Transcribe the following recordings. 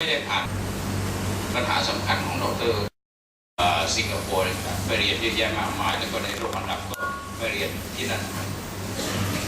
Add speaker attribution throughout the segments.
Speaker 1: ไม่ได้ผ่านปัญหาสำคัญของดรเอ่อสิงคโปร์นะครับไปเรียนเยอะแยะมากมายแล้วก็ในโรงอันดับก็ไปเรียนที่นั่น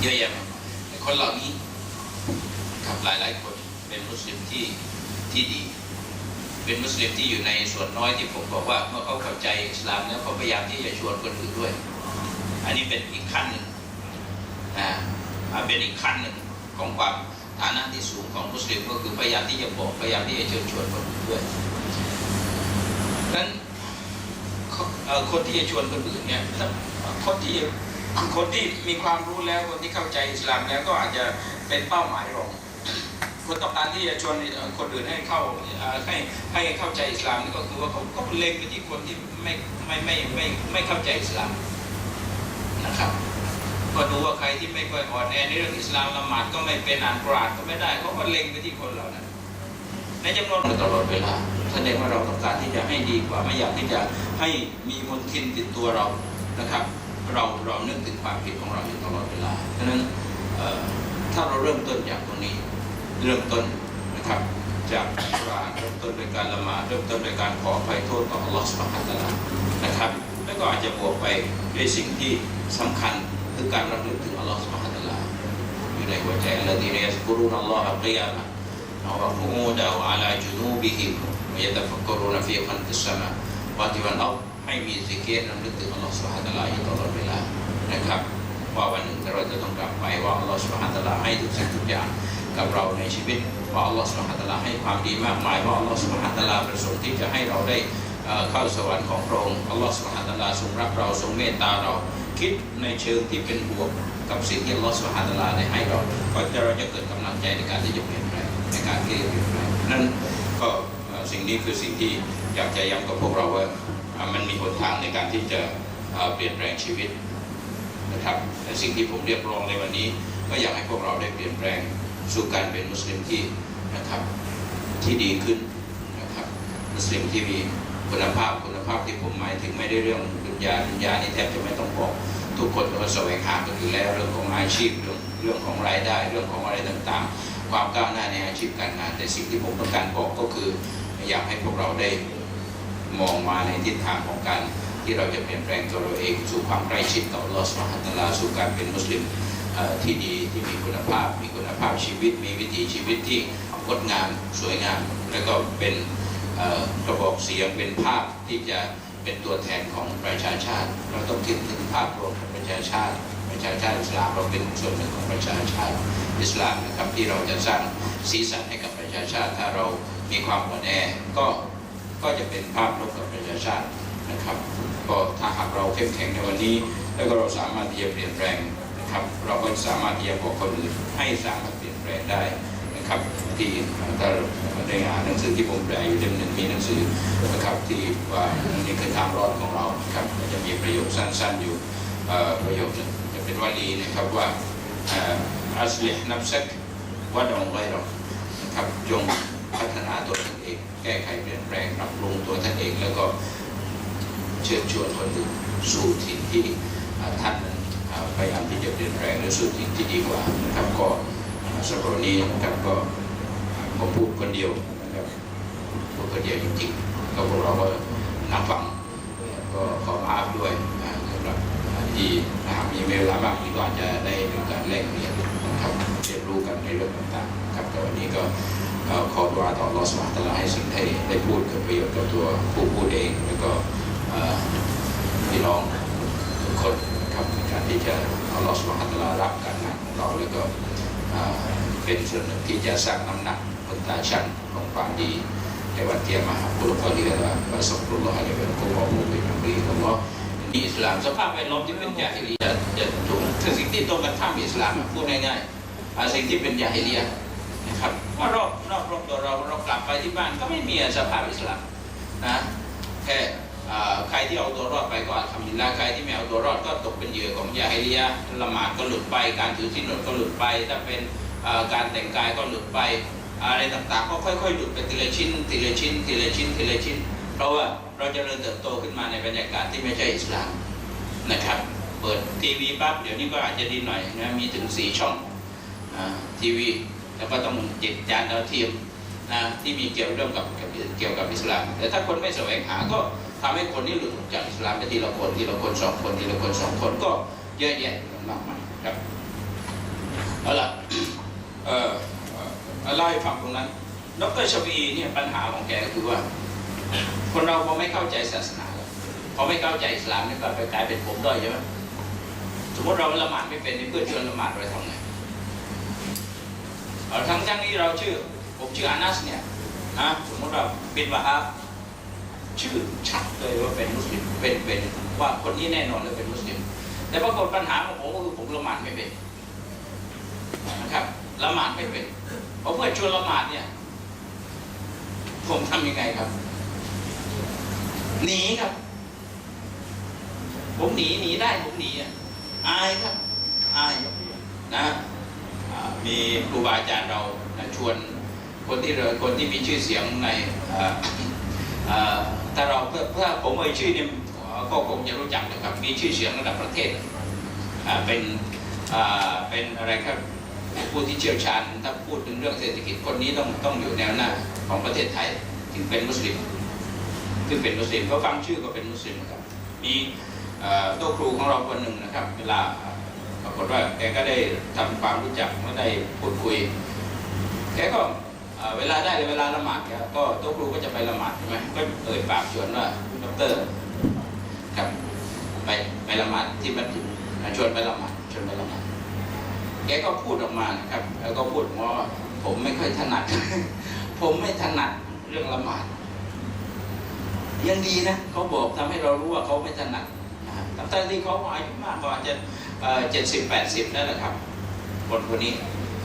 Speaker 1: เยอะแยะมากมายคนเหล่านี้ครับหลายๆคนเป็นมุสลิมที่ที่ดี เป็นมุสลิมที่อยู่ในส่วนน้อยที่ผมบอกว่าเมื่อเขาเข้าใจอิสลามแล้วเขาพยายามที่จะชวนคนอื่นด้วย อันนี้เป็นอีกขั้นหนึ่งนะอ่าเป็นอีกขั้นหนึ่งของความ ฐานะที่สูงของมุสลิมก็คือพยายามที่จะบอกพยายามที่จะเชิญชวนคนอื่นด้วยนั้นคนที่จะชวนคนอื่นเนี่ยคนที่คนที่มีความรู้แล้วคนที่เข้าใจอิสลามแล้วก็อาจจะเป็นเป้าหมายรองคนต้องการที่จะชวนคนอื่นให้เข้าให้ให้เข้าใจอิสลามนี่ก็คือว่าเขาก็เล็งไปที่คนที่ไม่ไม่ไม่ไม่ไม่เข้าใจอิสลามนะครับ ก็ดูว่าใครที่ไม่ค่อยอ่อนแอในเรื่องอิสลามละหมาดก็ไม่เป็นอ่านกรานก็ไม่ได้เขาก็เล็งไปที่คนเหล่านั้นในจำนวนตลอดเวลาแสดงว่าเราต้องการที่จะให้ดีกว่าไม่อยากที่จะให้มีมลทินติดตัวเรานะครับ เราเรานึกถึงความผิดของเราอยู่ตลอดเวลาฉะนั้นถ้าเราเริ่มต้นจากตรงนี้เริ่มต้นนะครับจากกรานเริ่มต้นด้วยการละหมาดเริ่มต้นด้วยการขออภัยโทษต่ออัลลอฮฺสุบฮานะฮูวะตะลานะครับ แล้วก็อาจจะบวกไปด้วยสิ่งที่สำคัญ คือการระลึกถึงอัลลอฮฺสุบฮานะฮูวะตะอาลาอยู่ในหัวใจลลอฮีเรสกุรุนัลลอฮฺอัลกิยามะวะกุอูดะอัลาจุนูบิฮิมวะยตะฟักกรุนฟีขันติสมาวันที่วันอัลให้มีสิกเกตระลึกถึงอัลลอฮฺสุบฮานะฮูวะตะอาลาอยู่ตลอดเวลานะครับว่าวันหนึ่งเราจะต้องกลับไปว่าอัลลอฮฺสุบฮานะฮูวะตะอาลาให้ทุกสิ่งทุกอย่างกับเราในชีวิตว่าอัลลอฮฺสุบฮานะฮูวะตะอาลาให้ความดีมากมายว่าอัลลอฮฺสุบฮานะฮูวะตะอาลาประสงค์ที่จะให้เราได้เข้าสวรรค์ของพระองค์อัลลอฮฺสุบฮานะฮูวะตะอาลาทรงรับเราทรงเมตตาเรา คิดในเชิงที่เป็นบวกกับสิ่งที่อัลอฮฺสุบฮาตาลาได้ให้เราก็จะเราจะเกิดกำลังใจในการที่จะเปลี่ยนแปลงในการที่จะเปลี่ยนแปลงนั่นก็สิ่งนี้คือสิ่งที่อยากจะย้ำกับพวกเราว่ามันมีหนทางในการที่จะเอ่อเปลี่ยนแปลงชีวิตนะครับแต่สิ่งที่ผมเรียกร้องในวันนี้ ก็อยากให้พวกเราได้เปลี่ยนแปลงสู่การเป็นมุสลิมที่นะครับที่ดีขึ้นนะครับมุสลิมที่มีคุณภาพคุณภาพที่ผมหมายถึงไม่ได้เรื่อง ดุนยาดุนยานี่แทบจะไม่ต้องบอกทุกคนก็แสวงหากันอยู่แล้วเรื่องของอาชีพเรื่องเรื่องของรายได้เรื่องของอะไรต่างๆ ความก้าวหน้าในอาชีพการงาน แต่สิ่งที่ผมต้องการบอกก็คือ อยากให้พวกเราได้มองมาในทิศทางของการที่เราจะเปลี่ยนแปลงตัวเราเอง สู่ความใกล้ชิดต่อลอสุบฮานะฮูวะตลาสู่การเป็นมุสลิมที่ดีที่มีคุณภาพ มีคุณภาพชีวิต มีวิถีชีวิตที่งดงามสวยงาม แล้วก็เป็นกระบอกเสียงเป็นภาพที่จะ เป็นตัวแทนของประชาชาติ เราต้องคิดถึงภาพรวมของประชาชาติ ประชาชาติอิสลามเราเป็นส่วนหนึ่งของประชาชาติอิสลามนะครับที่เราจะสร้างสีสันให้กับประชาชาติ ถ้าเรามีความอ่อนแอก็ก็จะเป็นภาพลบกับประชาชาตินะครับก็ถ้าหากเราเข้มแข็งในวันนี้ แล้วก็เราสามารถที่จะเปลี่ยนแปลงนะครับ เราก็สามารถที่จะบอกคนอื่นให้สามารถเปลี่ยนแปลงได้ นะครับที่ถ้าในอ่านหนังสือที่ผมแปลอยู่เล่มหนึ่งมีหนังสือนะครับที่ว่านี่คือทางรอดของเราครับจะมีประโยคสั้นๆอยู่ประโยคนึงจะเป็นวลีนะครับว่าอัสลิฮนับซักวะดองไว้เรานะครับจงพัฒนาตัวท่านเอง แก้ไขเปลี่ยนแปลงปรับปรุงตัวท่านเอง แล้วก็เชิญชวนคนอื่นสู่สิ่งที่ท่านพยายามที่จะเปลี่ยนแปลงหรือสู่สิ่งที่ดีกว่านะครับก็ สำหรับวันนี้นะครับก็ผมพูดคนเดียวนะครับพูดคนเดียวจริงๆก็พวกเราก็นั่งฟังก็ขอมาฟด้วยสำหรับที่หากมีเวลามากนี้ก็อาจจะได้มีการแลกเปลี่ยนนะครับเรียนรู้กันในเรื่องต่างๆครับแต่วันนี้ก็ขอดุอาต่อรอสมาตลาให้สิ่งที่ได้พูดเกิดประโยชน์กับตัวผู้พูดเองแล้วก็พี่น้องทุกคนครับในการที่จะเอารอสมาตลารับการงานของเราแล้วก็ เป็นส่วนหนึ่งที่จะสร้างน้ำหนักบนตาชั้นของความดีในวันเกียรมาบุรุษก็เรียกว่าประสบรุลลอฮ์อะไรเป็นผู้บอกผู้เป็นอัมรีของเราอิสลามสภาพแวดล้อมที่เป็นยาฮิลียะจะถูกคือสิ่งที่ตรงกันข้ามอิสลามพูดง่ายๆสิ่งที่เป็นยาฮิลียะนะครับว่ารอบรอบรอบตัวเราเรากลับไปที่บ้านก็ไม่มีสภาพอิสลามนะแค่ ใครที่เอาตัวรอดไปก็ทำดีละใครที่ไม่เอาตัวรอดก็ตกเป็นเหยื่อของยาฮิลียะละหมาดก็หลุดไป การถือศีลอดก็หลุดไป ถ้าเป็นการแต่งกายก็หลุดไป อะไรต่างๆ ก็ค่อยๆหลุดไปทีละชิ้นทีละชิ้นทีละชิ้นทีละชิ้น เพราะว่าเราจะเริ่มเติบโตขึ้นมาในบรรยากาศที่ไม่ใช่อิสลามนะครับ เปิดทีวีปั๊บเดี๋ยวนี้ก็อาจจะดีหน่อยนะมีถึงสี่ช่องทีวีแล้วก็ต้องจิตจานดาวเทียมนะที่มีเกี่ยวเรื่องกับเกี่ยวกับอิสลาม แต่ถ้าคนไม่แสวงหาก็ ทำให้คนนี้หลุดจากอิสลามไปทีละคนทีละคนสองคนทีละคนสองคนก็เยอะแยะมากมายครับเอาละเออเอ่อเล่าให้ฟังตรงนั้นดรชวีเนี่ยปัญหาของแกก็คือว่า คนเราพอไม่เข้าใจศาสนาพอไม่เข้าใจอิสลามนี่ก็ไปกลายเป็นผมด้อยใช่ไหมสมมติเราละหมาดไม่เป็นเพื่อนชวนละหมาดเราทำไงเอาทั้งทั้งนี้เราชื่อผมชื่ออานัสเนี่ยนะสมมติเราเป็นวะฮาบ ชื่อชัดเลยว่าเป็นมุสลิมเป็นเป็นว่าคนนี้แน่นอนเลยเป็นมุสลิม แต่ปรากฏปัญหาของผมก็คือผมละหมาดไม่เป็นนะครับละหมาดไม่เป็นพอเพื่อนชวนละหมาดเนี่ย ผมทำยังไงครับหนีครับ ผมหนีหนีได้ผมหนีอะอายครับอายนะมีครูบาอาจารย์เรานะชวนคนที่คนที่มีชื่อเสียงในอ่า ถ้าเราเพื่อเพื่อผมเอ่ยชื่อเนี่ยก็คงจะรู้จักนะครับ มีชื่อเสียงระดับประเทศเป็นเป็นอะไรครับผู้ที่เชี่ยวชาญถ้าพูดถึงเรื่องเศรษฐกิจคนนี้ต้องต้องอยู่แนวหน้าของประเทศไทยถึงเป็นมุสลิมซึ่งเป็นมุสลิมเขาะฟังชื่อก็เป็นมุสลิมนะครับ มีโต๊ะครูของเราคนหนึ่งนะครับ เวลาปรากฏว่าแกก็ได้ทำความรู้จักและได้พูดคุยแกก็ เวลาได้เวลาละหมาดแกก็โต๊ะครูก็จะไปละหมาดใช่ไหมก็เอ่ยปากชวนว่าดอกเตอร์ครับไปไปละหมาดที่มัสยิดชวนไปละหมาดชวนไปละหมาดแกก็พูดออกมานะครับ แล้วก็พูดว่าผมไม่ค่อยถนัด ผมไม่ถนัดเรื่องละหมาดยังดีนะเขาบอกทำให้เรารู้ว่าเขาไม่ถนัดนะทั้งที่เขาอายุมากกว่าจะเจ็ดสิบแปดสิบนั่นแหละครับคนคนนี้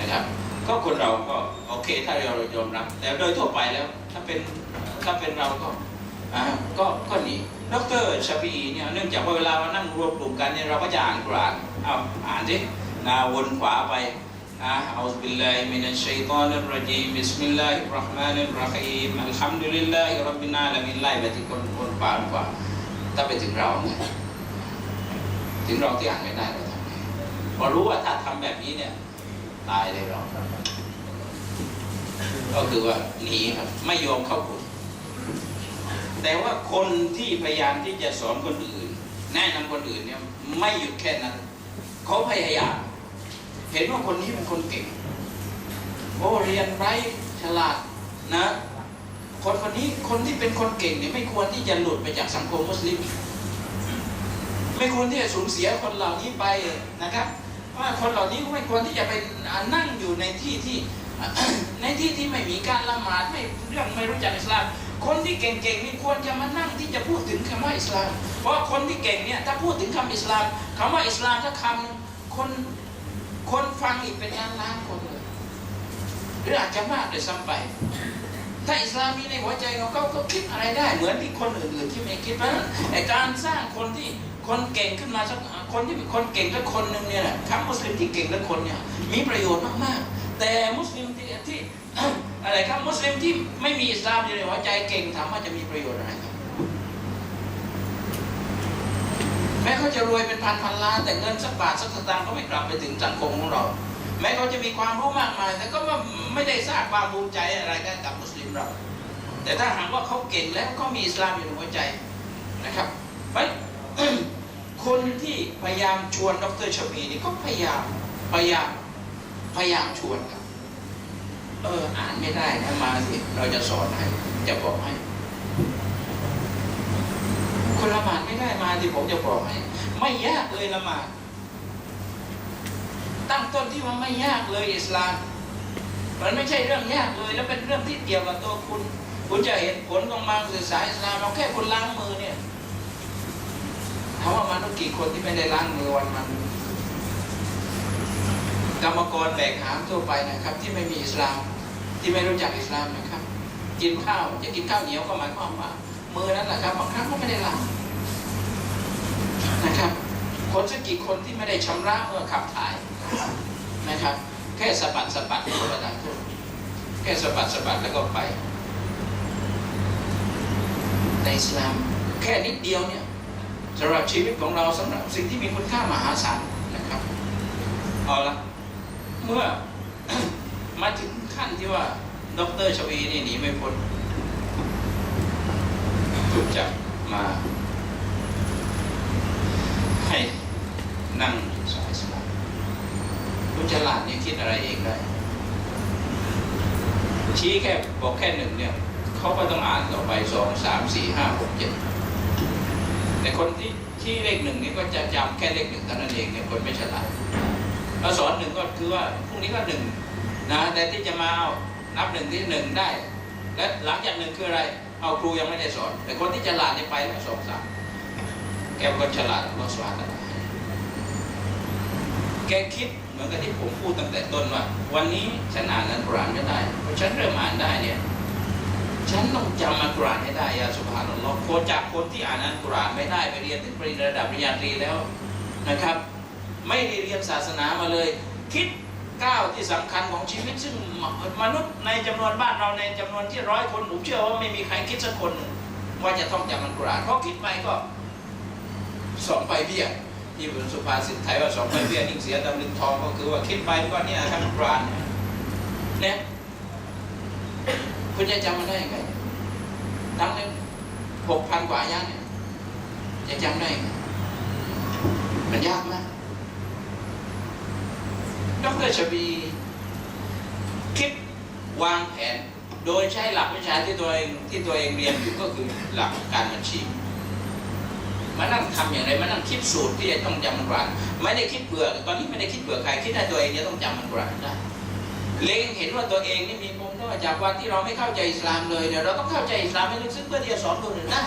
Speaker 1: นะครับ ก็คนเราก็โอเคถ้าเรายอมรับ แต่โดยทั่วไปแล้ว ถ้าเป็นถ้าเป็นเราก็ก็ก็หนีดรชาบีเนี่ยเนื่องจากว่าเวลาเรานั่งรวบรวมกันเนี่ยเราก็จะอ่านกุรานเอาอ่านสินาวนขวาไปนะเอาบิลลาฮิมินัชชัยตอนิรรจีมิสมิลลาฮิรราะห์มานิรเราะฮีมอัลฮัมดุลิลลาฮิรับบินาละมินไล่ไปที่คนคนขวากว่าถ้าไปถึงเราเนี่ยถึงเราที่อ่านไม่ได้เราทำไงพอรู้ว่าถ้าทำแบบนี้เนี่ย ตายเลยเราก็คือว่าหนีครับไม่ยอมเข้ากลุ่มแต่ว่าคนที่พยายามที่จะสอนคนอื่น แนะนำคนอื่นเนี่ยไม่หยุดแค่นั้นเขาพยายาม เห็นว่าคนนี้เป็นคนเก่งโอ้เรียนไรฉลาดนะ คนคนนี้คนที่เป็นคนเก่งเนี่ยไม่ควรที่จะหลุดไปจากสังคมมุสลิม ไม่ควรที่จะสูญเสียคนเหล่านี้ไปนะครับ ว่าคนเหล่านี้ไม่ควรที่จะไปนั่งอยู่ในที่ที่ในที่ที่ไม่มีการละหมาดไม่เรื่องไม่รู้จักอิสลาม คนที่เก่งๆนี่ควรจะมานั่งที่จะพูดถึงคำว่าอิสลาม เพราะคนที่เก่งเนี่ยถ้าพูดถึงคำอิสลามคำว่าอิสลามถ้าคำคนคนฟังอีกเป็นล้านล้านคนเลยหรืออาจจะมากเลยซ้ำไปถ้าอิสลามมีในหัวใจของเขาก็คิดอะไรได้เหมือนที่คนอื่นๆที่ไม่คิดเพราะฉะนั้นการสร้างคนที่ คนเก่งขึ้นมาสักคนที่เป็นคนเก่งสักคนหนึ่งเนี่ยนะคำมุสลิมที่เก่งสักคนเนี่ยมีประโยชน์มากๆ แต่มุสลิมที่ที่อะไรครับมุสลิมที่ไม่มีอิสลามอยู่ในหัวใจเก่งถามว่าจะมีประโยชน์อะไรครับแม้เขาจะรวยเป็นพันพันล้านแต่เงินสักบาทสักสตางค์ก็ไม่กลับไปถึงสังคมของเรา แม้เขาจะมีความรู้มากมาย แต่ก็ไม่ได้สร้างความภูมิใจอะไรกันกับมุสลิมเรา แต่ถ้าหากว่าเขาเก่งแล้วเขามีอิสลามอยู่ในหัวใจนะครับเพราะ คนที่พยายามชวนดรชบีนี่ก็พยายามพยายามพยายามชวนครับเอออ่านไม่ได้นะมาสิเราจะสอนให้จะบอกให้ คนละหมาดไม่ได้มาที่ผมจะบอกให้ ไม่ยากเลยละหมาดตั้งต้นที่ว่าไม่ยากเลยอิสลามมันไม่ใช่เรื่องยากเลย แล้วเป็นเรื่องที่เกี่ยวกับตัวคุณ คุณจะเห็นผลของมาศึกษาอิสลามเราแค่คุณล้างมือเนี่ย ถามว่ามันต้องกี่คนที่ไม่ได้ล้างมือวันมันกรรมกรแบกหามทั่วไปนะครับ ที่ไม่มีอิสลามที่ไม่รู้จักอิสลามนะครับ กินข้าวจะกินข้าวเหนียวก็หมายความว่ามือนั่นแหละครับบางครั้งก็ไม่ได้ล้างนะครับ คนสักกี่คนที่ไม่ได้ชำระเมื่อขับถ่ายนะครับ แค่สะบัดสะบัดก็ระทานโทษแค่สะบัดสะบัดแล้วก็ไปในอิสลามแค่นิดเดียวเนี่ย สำหรับชีวิตของเราสำหรับสิ่งที่มีคุณค่ามหาศาลนะครับเอาละเมื่อมาถึงขั้นที่ว่าดอกเตอรชวีนี่หนีไม่พ้นถูกจับมา ให้นั่งสายสมองคุณฉลาดนี่คิดอะไรเองได้ชี้แค่บอกแค่หนึ่งเนี่ย เขาก็ต้องอ่านต่อไปสองสามสี่ห้าหกเจ็ด แต่คนที่ที่เลขหนึ่งนี่ก็จะจำแค่เลขหนึ่งเท่านั้นเองเนี่ยคนไม่ฉลาดเราสอนหนึ่งก็คือว่าพรุ่งนี้ก็หนึ่งนะแต่ที่จะมาเอานับหนึ่งที่หนึ่งได้ และหลังจากหนึ่งคืออะไร เอาครูยังไม่ได้สอน แต่คนที่ฉลาดเนี่ยไปแล้วสองสามแกเป็ฉลาดก็สวาสนาแกคิดเหมือนกับที่ผมพูดตั้งแต่ต้นว่า วันนี้ฉันอ่านอัลกุรอานไม่ได้พอฉันเริ่มอ่านได้เนี่ย ฉันต้องจำอัลกุรอานให้ได้ยาสุภาพนัลลอฮ์โคจากคนที่อ่านอัลกุรอานไม่ได้ไปเรียนถึงปริญญาระดับปริญญาตรีแล้วนะครับ ไม่ได้เรียนศาสนามาเลย คิดก้าวที่สำคัญของชีวิตซึ่งมนุษย์ในจำนวนบ้านเราในจำนวนที่ร้อยคนผมเชื่อว่าไม่มีใครคิดสักคนหนึ่งว่าจะต้องจำอัลกุรอานเพราะคิดไปก็สองไปเบี้ยที่เป็นสุภาษิตไทยว่าสองไปเบี้ยนิ่งเสียตำลึงทองก็คือว่าคิดไปก็เนี่ยทำอัลกุรอานเนี่ย คุณจะจำมันได้ยังไงตั้งเลยหกพันกว่าย่างเนี่ยจะจำได้ยังไงมันยากมากดรชบี คิดวางแผน โดยใช้หลักวิชาที่ตัวเองที่ตัวเองเรียนอยู่ก็คือหลักการบัญชีมานั่งทำอย่างไรมานั่งคิดสูตรที่จะต้องจำมันกราไม่ได้คิดเผื่อตอนนี้ไม่ได้คิดเผื่อใครคิดให้ตัวเองจะต้องจำมันกราได้เล็งเห็นว่าตัวเองนี่มีป มด้อยจากวันที่เราไม่เข้าใจอิสลามเลยเนี่ยวเราต้องเข้าใจอิสลามให้ลึกซึ้งเพื่อที่จะสอนคนอื่นได้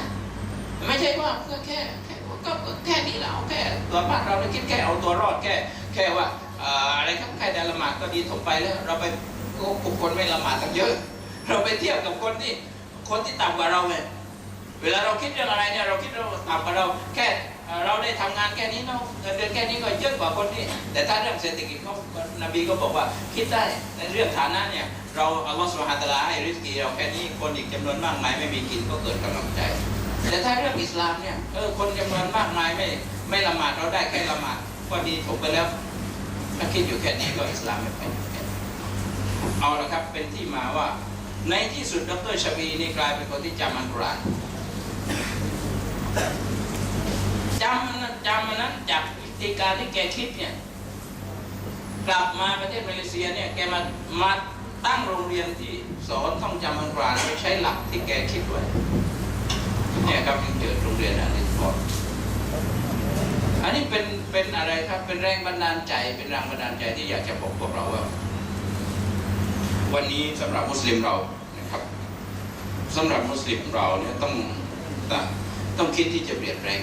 Speaker 1: ไม่ใช่ว่าเพื่อแค่แค่ก็แค่นี้แหละเอาแค่ตัวบ้านเราเราคิดแค่เอาตัวรอดแค่แค่ว่าอะไรครับใครแต่ละหมาดก็ดีถมไปแล้วเราไปกลุ่มคนไม่ละหมาดตั้งเยอะ เราไปเทียบกับคนที่คนที่ต่ำกว่าเราไงเวลาเราคิดเรื่องอะไรเนี่ยเราคิดเราต่ำกว่าเราแค่เราได้ทำงานแค่นี้เนาะเงินเดือนแค่นี้ก็เยอะกว่าคนที่แต่ถ้าเรื่องเศรษฐกิจเขา นบีก็บอกว่าคิดได้ในเรื่องฐานะเนี่ยเราอัลลอฮฺสุบฮานะฮูวะตะอาลาให้ริสกีเราแค่นี้คนอีกจำนวนมากมายไม่มีกินก็เกิดกำลังใจ แต่ถ้าเรื่องอิสลามเนี่ยเออคนจำนวนมากมายไม่ไม่ละหมาดเราได้แค่ละหมาดก็ดีถมไปแล้วถ้าคิดอยู่แค่นี้ก็อิสลามไม่ไปเอาละครับเป็นที่มาว่า ในที่สุดดรชวีนี่กลายเป็นคนที่จำอัลกุรอานจำมันจำมันนั้นจากวิธีการที่แกคิดเนี่ย กลับมาประเทศมาเลเซียเนี่ยแกมามาตั้งโรงเรียนที่สอนท่องจำอัลกุรอานโดยใช้หลักที่แกคิดไว้เนี่ยครับจึงเกิดโรงเรียนอันนี้ก่อนอันนี้เป็นเป็นอะไรครับเป็นแรงบันดาลใจเป็นแรงบันดาลใจที่อยากจะบอกพวกเราว่า วันนี้สำหรับมุสลิมเรานะครับสำหรับมุสลิมเราเนี่ยต้องต้องต้องคิดที่จะเปลี่ยนแปลง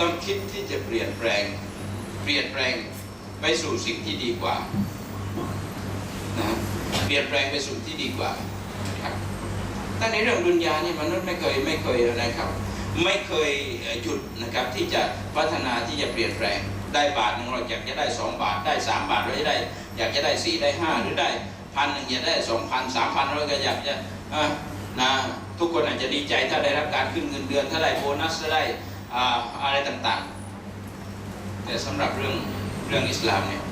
Speaker 1: ต้องคิดที่จะเปลี่ยนแปลง เปลี่ยนแปลงไปสู่สิ่งที่ดีกว่านะเปลี่ยนแปลงไปสู่ที่ดีกว่าครับถ้าในเรื่องดุนยานี่มนุษย์ไม่เคยไม่เคยนะครับ ไม่เคยหยุดนะครับที่จะพัฒนาที่จะเปลี่ยนแปลงได้บาทหนึ่งเราอยากจะได้สองบาทได้สามบาทเราจะได้ อยากจะได้สี่ได้ห้าหรือได้พันหนึ่งอยากได้สองพันสามพันเราก็อยากจะนะทุกคนอาจจะดีใจถ้าได้รับการขึ้นเงินเดือนถ้าได้โบนัสถ้าได้อ่าอะไรต่าง แต่สำหรับเรื่องเรื่องอิสลามเนี่ย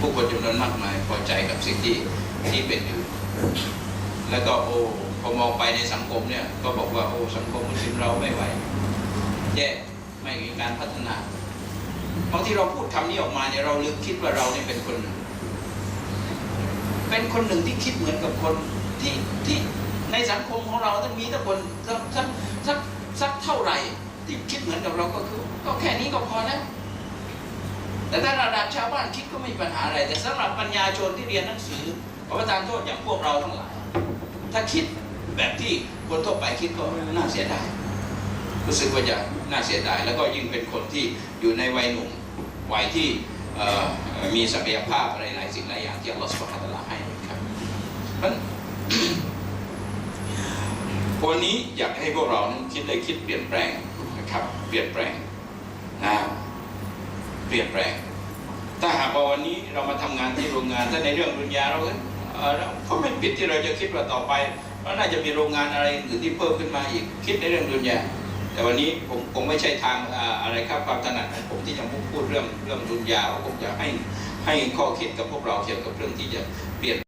Speaker 1: ผู้คนจำนวนมากมายพอใจกับสิ่งที่ที่เป็นอยู่ แล้วก็โอ้พอมองไปในสังคมเนี่ย ก็บอกว่าโอ้สังคมมุสลิมเราไม่ไหวแย่ไม่มีการพัฒนาบางทีเราพูดคำนี้ออกมาเนี่ยเราลืมคิดว่าเราเนี่ยเป็นคนหนึ่งเป็นคนหนึ่งที่คิดเหมือนกับคนที่ที่ในสังคมของเราต้องมีแต่คน พอแล้วแต่ถ้าระดับชาวบ้านคิดก็ไม่มีปัญหาอะไร แต่สำหรับปัญญาชนที่เรียนหนังสือขอประทานโทษอย่างพวกเราทั้งหลาย ถ้าคิดแบบที่คนทั่วไปคิดก็น่าเสียดายรู้สึกว่าจะน่าเสียดาย แล้วก็ยิ่งเป็นคนที่อยู่ในวัยหนุ่มวัยที่มีศักยภาพอะไรหลายสิ่งหลายอย่างที่อัลลอฮฺสุบฮานตะลาให้ครับเพราะนั้นวันนี้อยากให้พวกเรานั้นคิดได้คิดเปลี่ยนแปลงนะครับ เปลี่ยนแปลง นะเปลี่ยนแปลง ถ้าหากว่าวันนี้เรามาทำงานที่โรงงาน ถ้าในเรื่องปริญญาเราเอ่อเราก็ไม่ผิดที่เราจะคิดว่าต่อไปเราน่าจะมีโรงงานอะไรอื่นที่เพิ่มขึ้นมาอีกคิดในเรื่องปริญญาแต่วันนี้ผมคงไม่ใช่ทางอะไรครับความถนัดของผมที่จะพูดเรื่องเรื่องดุนยาผมจะให้ให้ข้อคิดกับพวกเราเกี่ยวกับเรื่องที่จะเปลี่ยน